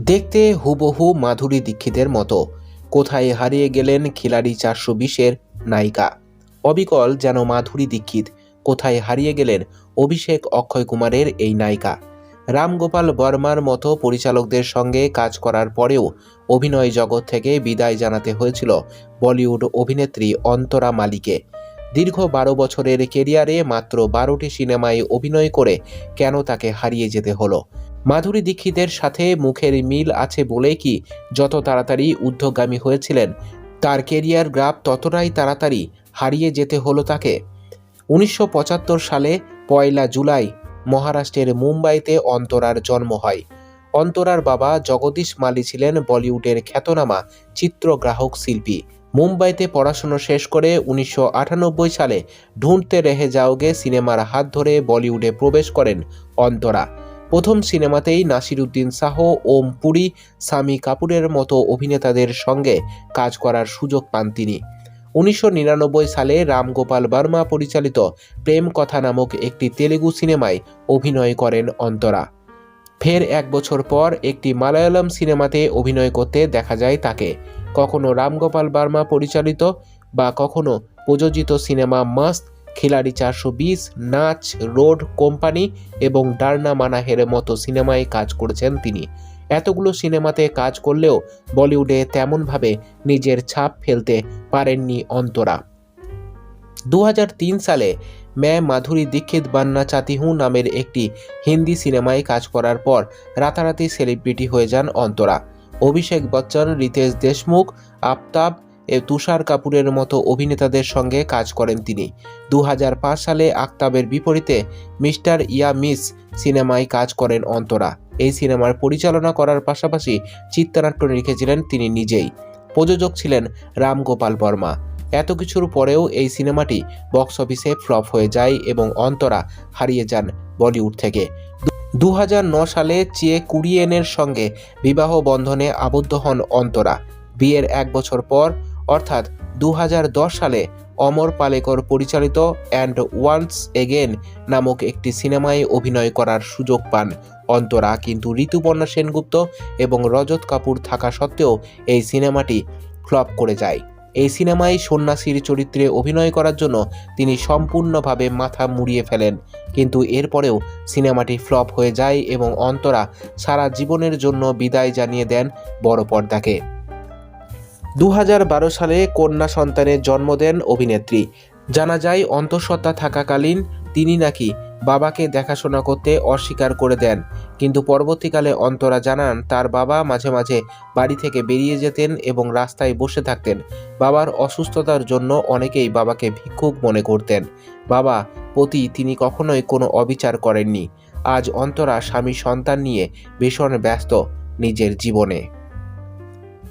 দেখতে হুবহু মাধুরী দীক্ষিতের মতো। কোথায় হারিয়ে গেলেন খিলাড়ি চারশো বিশের নায়িকা? অবিকল যেন মাধুরী দীক্ষিত। কোথায় হারিয়ে গেলেন অভিষেক অক্ষয় কুমারের এই নায়িকা? রামগোপাল বর্মার মতো পরিচালকদের সঙ্গে কাজ করার পরেও অভিনয় জগৎ থেকে বিদায় জানাতে হয়েছিল বলিউড অভিনেত্রী অন্তরা মালিকে দীর্ঘ বারো বছরের কেরিয়ারে মাত্র বারোটি সিনেমায় অভিনয় করে কেন তাকে হারিয়ে যেতে হলো? মাধুরী দীক্ষিতের সাথে মুখের মিল আছে বলেই কি যত তাড়াতাড়ি ঊর্ধ্বগামী হয়েছিলেন, তার কেরিয়ার গ্রাফ ততটাই তাড়াতাড়ি হারিয়ে যেতে হলো তাকে? উনিশশো পঁচাত্তর সালে পয়লা জুলাই মহারাষ্ট্রের মুম্বাইতে অন্তরার জন্ম হয়। অন্তরার বাবা জগদীশ মালি ছিলেন বলিউডের খ্যাতনামা চিত্রগ্রাহক শিল্পী। মুম্বাইতে পড়াশুনো শেষ করে উনিশশো আটানব্বই সালে ঢুঁড়তে রেহে যাওগে সিনেমার হাত ধরে বলিউডে প্রবেশ করেন অন্তরা। প্রথম সিনেমাতেই নাসিরুদ্দিন শাহ, ওম পুরী সামি কাপুরের মতো অভিনেতাদের সঙ্গে কাজ করার সুযোগ পান তিনি। উনিশশো নিরানব্বই সালে রামগোপাল বর্মা পরিচালিত প্রেম কথা নামক একটি তেলেগু সিনেমায় অভিনয় করেন অন্তরা। ফের এক বছর পর একটি মালায়ালাম সিনেমাতে অভিনয় করতে দেখা যায় তাকে। কখনো রামগোপাল বার্মা পরিচালিত বা কখনো প্রযোজিত সিনেমা মাস্ত, খিলাড়ি চারশো বিশ, নাচ, রোড, কোম্পানি এবং ডার্না মানাহের মতো সিনেমায় কাজ করেছেন তিনি। এতগুলো সিনেমাতে কাজ করলেও বলিউডে তেমনভাবে নিজের ছাপ ফেলতে পারেননি অন্তরা। দু হাজার তিন সালে ম্যা মাধুরী দীক্ষিত বান্না চাতি হুঁ নামের একটি হিন্দি সিনেমায় কাজ করার পর রাতারাতি সেলিব্রিটি হয়ে যান অন্তরা। অভিষেক বচ্চন, রিতেশ দেশমুখ, আফতাব এ তুষার কাপুরের মতো অভিনেতাদের সঙ্গে কাজ করেন তিনি। দু হাজার পাঁচ সালে আফতাবের বিপরীতে মিস্টার ইয়া মিস সিনেমায় কাজ করেন অন্তরা। এই সিনেমার পরিচালনা করার পাশাপাশি চিত্রনাট্য লিখেছিলেন তিনি নিজেই। প্রযোজক ছিলেন রামগোপাল বর্মা। এত কিছুর পরেও এই সিনেমাটি বক্স অফিসে ফ্লপ হয়ে যায় এবং অন্তরা হারিয়ে যান বলিউড থেকে। দু সালে চিয়ে কুরিয়েনের সঙ্গে বিবাহ বন্ধনে আবদ্ধ হন অন্তরা। বিয়ের এক বছর পর, অর্থাৎ দু হাজার দশ সালে অমর পালেকর পরিচালিত অ্যান্ড ওয়ান্স এগেন নামক একটি সিনেমায় অভিনয় করার সুযোগ পান অন্তরা। কিন্তু ঋতুপর্ণা সেনগুপ্ত এবং রজত কাপুর থাকা সত্ত্বেও এই সিনেমাটি ফ্লপ করে যায়। এই সিনেমায় সন্ন্যাসীর চরিত্রে অভিনয় করার জন্য তিনি সম্পূর্ণভাবে মাথা মুড়িয়ে ফেলেন। কিন্তু এরপরেও সিনেমাটি ফ্লপ হয়ে যায় এবং অন্তরা সারা জীবনের জন্য বিদায় জানিয়ে দেন বড় পর্দাকে। দু হাজার বারো সালে কন্যা সন্তানের জন্ম দেন অভিনেত্রী। জানা যায়, অন্তঃসত্ত্বা থাকাকালীন তিনি নাকি বাবাকে দেখাশোনা করতে অস্বীকার করে দেন। কিন্তু পরবর্তীকালে অন্তরা জানান, তার বাবা মাঝে মাঝে বাড়ি থেকে বেরিয়ে যেতেন এবং রাস্তায় বসে থাকতেন। বাবার অসুস্থতার জন্য অনেকেই বাবাকে ভিক্ষুক মনে করতেন। বাবা প্রতি তিনি কখনোই কোনো অবিচার করেননি। আজ অন্তরা স্বামী সন্তান নিয়ে ভীষণ ব্যস্ত নিজের জীবনে।